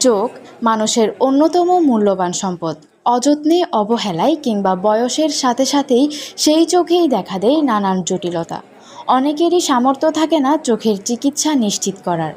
চোখ মানুষের অন্যতম মূল্যবান সম্পদ। অযত্নে, অবহেলায় কিংবা বয়সের সাথে সাথেই সেই চোখেই দেখা দেয় নানান জটিলতা। অনেকেরই সামর্থ্য থাকে না চোখের চিকিৎসা নিশ্চিত করার।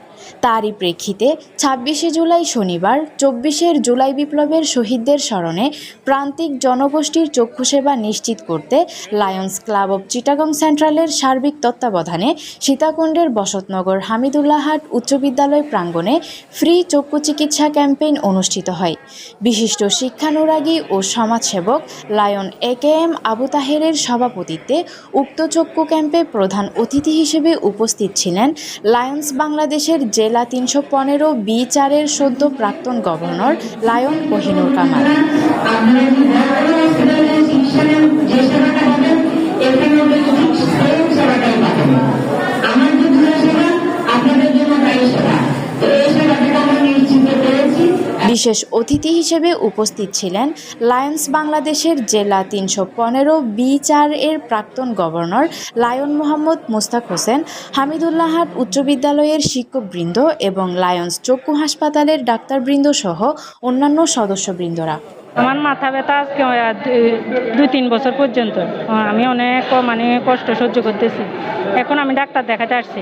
তারই প্রেক্ষিতে ছাব্বিশে জুলাই শনিবার, চব্বিশের জুলাই বিপ্লবের শহীদদের স্মরণে প্রান্তিক জনগোষ্ঠীর চক্ষু সেবা নিশ্চিত করতে লায়ন্স ক্লাব অব চিটাগং সেন্ট্রালের সার্বিক তত্ত্বাবধানে সীতাকুণ্ডের বসতনগর হামিদুল্লাহাট উচ্চ বিদ্যালয় প্রাঙ্গণে ফ্রি চক্ষু চিকিৎসা ক্যাম্পেইন অনুষ্ঠিত হয়। বিশিষ্ট শিক্ষানুরাগী ও সমাজসেবক lion A K M Abu তাহেরের সভাপতিত্বে উক্ত চক্ষু ক্যাম্পে প্রধান অতিথি হিসেবে উপস্থিত ছিলেন লায়ন্স বাংলাদেশের জেলা তিনশো পনেরো বি চারের সদ্য প্রাক্তন গভর্নর লায়ন কোহিনুর কামাল। বিশেষ অতিথি হিসেবে উপস্থিত ছিলেন লায়ন্স বাংলাদেশের জেলা তিনশো পনেরো বি চার এর প্রাক্তন গভর্নর লায়ন মোহাম্মদ মুস্তাক হোসেন হামিদুল্লাহাট উচ্চ বিদ্যালয়ের শিক্ষকবৃন্দ এবং লায়ন্স চক্ষু হাসপাতালের ডাক্তারবৃন্দ সহ অন্যান্য সদস্যবৃন্দরা। আমার মাথা ব্যথা আজকে দুই তিন বছর পর্যন্ত। আমি অনেক মানে কষ্ট সহ্য করতেছি। এখন আমি ডাক্তার দেখাতে আসছি।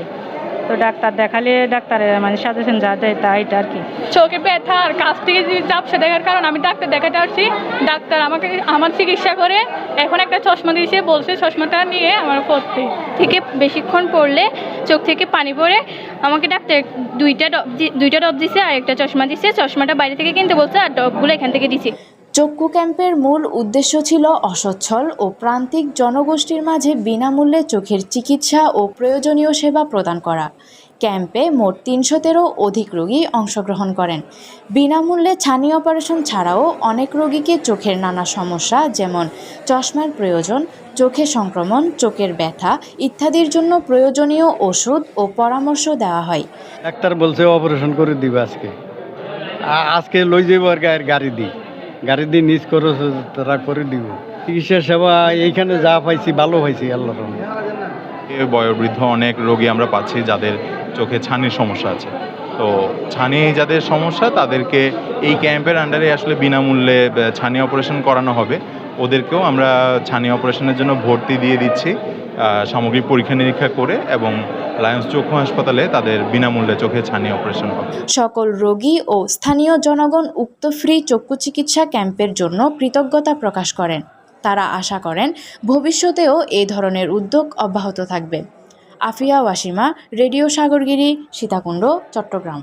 তো ডাক্তার দেখালে ডাক্তারের মানে সাজেশন যা দেয় তা এটা আর কি। চোখে ব্যথা আর কাছ থেকে যদি চাপসা দেখার কারণ, আমি ডাক্তার দেখাতে আসছি। ডাক্তার আমাকে আমার চিকিৎসা করে এখন একটা চশমা দিয়েছে, বলছে চশমাটা নিয়ে আমার পড়তে। থেকে বেশিক্ষণ পড়লে চোখ থেকে পানি পড়ে। আমাকে ডাক্তার দুইটা ডব দুইটা ডব দিছে আর একটা চশমা দিছে। চশমাটা বাইরে থেকে কিনতে বলছে আর ডবগুলো এখান থেকে দিছি। চক্ষু ক্যাম্পের মূল উদ্দেশ্য ছিল অসচ্ছল ও প্রান্তিক জনগোষ্ঠীর মাঝে বিনামূল্যে চোখের চিকিৎসা ও প্রয়োজনীয় সেবা প্রদান করা। ক্যাম্পে মোট তিনশো তেরো অধিক রোগী অংশগ্রহণ করেন। বিনামূল্যে ছানি অপারেশন ছাড়াও অনেক রোগীকে চোখের নানা সমস্যা যেমন চশমার প্রয়োজন, চোখে সংক্রমণ, চোখের ব্যথা ইত্যাদির জন্য প্রয়োজনীয় ওষুধ ও পরামর্শ দেওয়া হয়। ডাক্তার বলছে, অপারেশন করে দিবে আজকে। আজকে লই যাব আর গাড়ি দিই গাড়ি দিয়ে নিজ খরচ তারা করে দিব। চিকিৎসা সেবা এইখানে যা পাইছি, ভালো পাইছি আল্লাহর বয়োবৃদ্ধ অনেক রোগী আমরা পাচ্ছি যাদের চোখে ছানির সমস্যা আছে। তো ছানি যাদের সমস্যা, তাদেরকে এই ক্যাম্পের আন্ডারে আসলে বিনামূল্যে ছানি অপারেশন করানো হবে। ওদেরকেও আমরা ছানি অপারেশনের জন্য ভর্তি দিয়ে দিচ্ছি সামগ্রিক পরীক্ষা নিরীক্ষা করে এবং লায়ন্স চক্ষু হাসপাতালে তাদের বিনামূল্যে চোখে ছানি অপারেশন হবে। সকল রোগী ও স্থানীয় জনগণ উক্ত ফ্রি চক্ষু চিকিৎসা ক্যাম্পের জন্য কৃতজ্ঞতা প্রকাশ করেন। তারা আশা করেন, ভবিষ্যতেও এ ধরনের উদ্যোগ অব্যাহত থাকবে। আফিয়া ওয়াসিমা রেডিও সাগরগিরি সীতাকুণ্ড চট্টগ্রাম।